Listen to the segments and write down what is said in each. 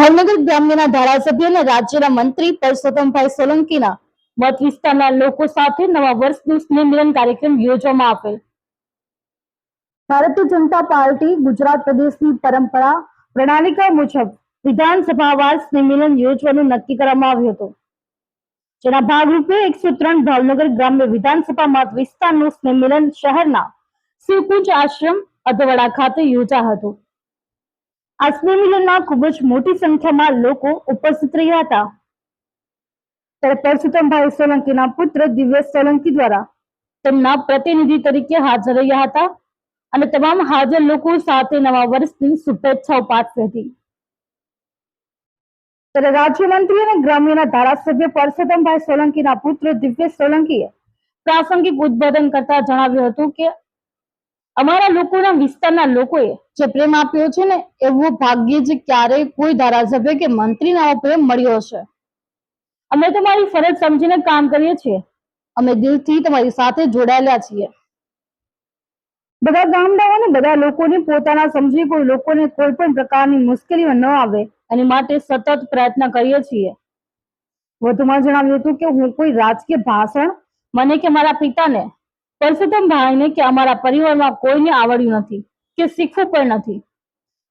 ભાવનગર ગ્રામ્યના ધારાસભ્ય અને રાજ્યના મંત્રી પરસોત્તમભાઈ સોલંકીના મત વિસ્તારના લોકો સાથે નવા વર્ષનું સ્નેહ મિલન કાર્યક્રમ યોજવામાં આવેલ. ભારતીય જનતા પાર્ટી ગુજરાત પ્રદેશની પરંપરા, પ્રણાલિકા મુજબ વિધાનસભાવાર સ્નેહ મિલન યોજવાનું નક્કી કરવામાં આવ્યું હતું. જેના ભાગરૂપે એકસો ત્રણ ભાવનગર ગ્રામ્ય વિધાનસભા મત વિસ્તારનું સ્નેહ મિલન શહેરના શિવકુંજ આશ્રમ અધવાડા ખાતે યોજા હતું. આ સ્નેહ મિલનમાં ખૂબ જ મોટી સંખ્યામાં લોકો ઉપસ્થિત રહ્યા હતા. ત્યારે પરસોત્તમભાઈ સોલંકીના પુત્ર દિવ્યેશ સોલંકી દ્વારા તેમના પ્રતિનિધિ તરીકે હાજર રહ્યા હતા અને તમામ હાજર લોકો સાથે નવા વર્ષની શુભેચ્છાઓ પાઠવી હતી. ત્યારે રાજ્યમંત્રી અને ગ્રામ્યના ધારાસભ્ય પરસોત્તમભાઈ સોલંકીના પુત્ર દિવ્યેશ સોલંકીએ પ્રાસંગિક ઉદબોધન કરતા જણાવ્યું હતું કે, અમારા લોકોના વિસ્તારના લોકોએ જે પ્રેમ આપ્યો છે ને એવું ભાગ્ય જ ક્યારેય કોઈ ધારાસભ્ય કે મંત્રીને આવો પ્રેમ મળ્યો છે અમે તમારી ફરજ સમજીને કામ કરીએ છીએ. અમે દિલથી તમારી સાથે જોડાયેલા છીએ. બધા ગામડાઓ અને બધા લોકોને પોતાના સમજી કોઈ લોકોને કોઈ પણ પ્રકારની મુશ્કેલીઓ ન આવે એની માટે સતત પ્રયત્ન કરીએ છીએ. વધુમાં જણાવ્યું હતું કે હું કોઈ રાજકીય ભાષણ મને કે મારા પિતાને પરસોત્તમભાઈને કે અમારા પરિવારમાં કોઈને આવડ્યું નથી. કે શીખવું પણ નથી.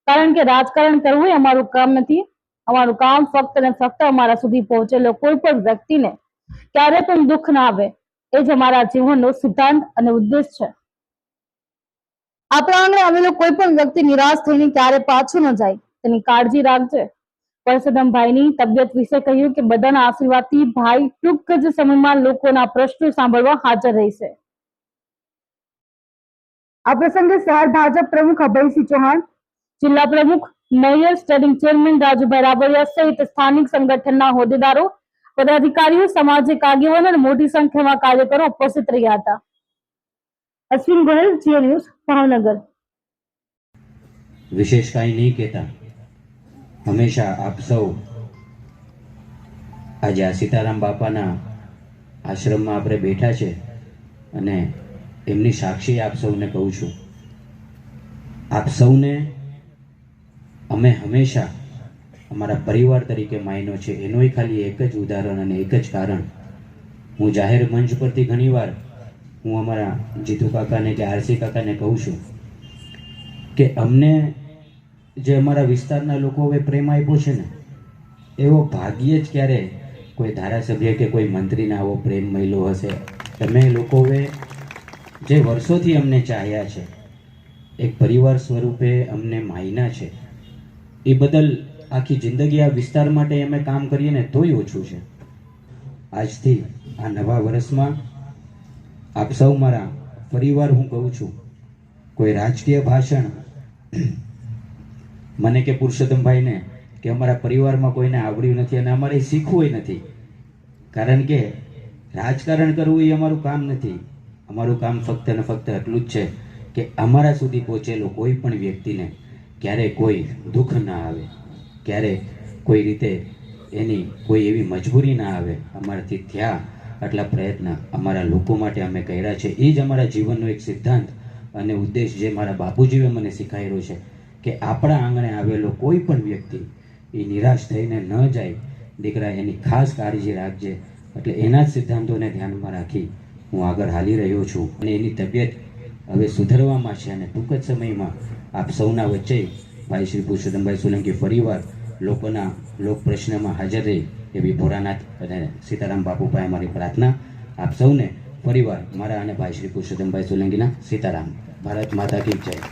કારણ કે રાજકારણ કરવું એ અમારું કામ નથી. અમારું કામ ફક્ત ને ફક્ત અમારા સુધી પહોંચેલો કોઈ પણ વ્યક્તિને ક્યારે પણ દુઃખ ના આવે, એ જ અમારા જીવનનો સિદ્ધાંત અને ઉદ્દેશ છે. આપણા આંગણે આવેલો કોઈ પણ વ્યક્તિ નિરાશ થઈને ક્યારે પાછું ન જાય, તેની કાળજી રાખજે. પરસોત્તમભાઈની તબિયત વિશે કહ્યું કે બધાના આશીર્વાદથી ભાઈ ટૂંક જ સમયમાં લોકોના પ્રશ્નો સાંભળવા હાજર રહેશે. આ પ્રસંગે શહેર ભાજપ પ્રમુખ અભયસિંહ ચૌહાણ, જિલ્લા પ્રમુખ mayor standing chairman Rajubhai Rabadiya સહિત સ્થાનિક સંગઠનના હોદ્દેદારો, પદાધિકારીઓ, સામાજિક આગેવાનો અને મોટી સંખ્યામાં કાર્યકરો ઉપસ્થિત રહ્યા હતા. Ashwin Goyal, Jio news, Bhavnagar. વિશેષ કાંઈ નહીં કહેતા. હંમેશા આપ સૌ આજે આ સીતારામ બાપાના આશ્રમમાં આપણે બેઠા છે અને એમની સાક્ષી આપ સૌને કહું છું. આપ સૌને અમે હંમેશા અમારા પરિવાર તરીકે માયનો છે. એનોય ખાલી એક જ ઉદાહરણ અને એક જ કારણ. હું જાહેર મંચ પરથી ઘણીવાર હું અમારા જીતુ કાકાને કે આરસી કાકાને કહું છું કે અમને જે અમારા વિસ્તારના લોકો હવે પ્રેમ આપ્યો છે ને, એવો ભાગ્યે જ ક્યારે કોઈ ધારાસભ્ય કે કોઈ મંત્રીને આવો પ્રેમ મળ્યો હશે. તમે લોકોએ જે વર્ષોથી અમને ચાહ્યા છે, એક પરિવાર સ્વરૂપે અમને માયના છે. એ બદલ આખી જિંદગી આ વિસ્તાર માટે અમે કામ કરીએ ને તોય ઓછું છે. આજથી આ નવા વર્ષમાં આપ સૌ મારા પરિવાર હું કહું છું, કોઈ રાજકીય ભાષણ મને કે પુરુષોત્તમભાઈને કે અમારા પરિવારમાં કોઈને આવડ્યું નથી અને અમારે શીખવું નથી. કારણ કે રાજકારણ કરવું એ અમારું કામ નથી. અમારું કામ ફક્ત ને ફક્ત એટલું જ છે કે અમારા સુધી પહોંચેલો કોઈ પણ વ્યક્તિને ક્યારે કોઈ દુઃખ ના આવે, ક્યારે કોઈ રીતે એની કોઈ એવી મજબૂરી ના આવે, અમારાથી થયા આટલા પ્રયત્ન અમારા લોકો માટે અમે કર્યા છે. એ જ અમારા જીવનનો એક સિદ્ધાંત અને ઉદ્દેશ જે મારા બાપુજીએ મને શીખાયેલો છે કે આપણા આંગણે આવેલો કોઈ પણ વ્યક્તિ એ નિરાશ થઈને ન જાય, દીકરા એની ખાસ કાળજી રાખજે. એટલે એના જ સિદ્ધાંતોને ધ્યાનમાં રાખી હું આગળ હાલી રહ્યો છું અને એની તબિયત હવે સુધરવામાં છે અને ટૂંક જ સમયમાં આપ સૌના વચ્ચે ભાઈ શ્રી પુરુષોત્તમભાઈ સોલંકી ફરીવાર લોકોના લોક પ્રશ્નમાં હાજર રહી એવી ભોળાનાથ અને સીતારામ બાપુ અમારી મારી પ્રાર્થના. આપ સૌને ફરીવાર મારા અને ભાઈ શ્રી પુરુષોત્તમભાઈ સોલંકીના સીતારામ. ભારત માતા કી જય.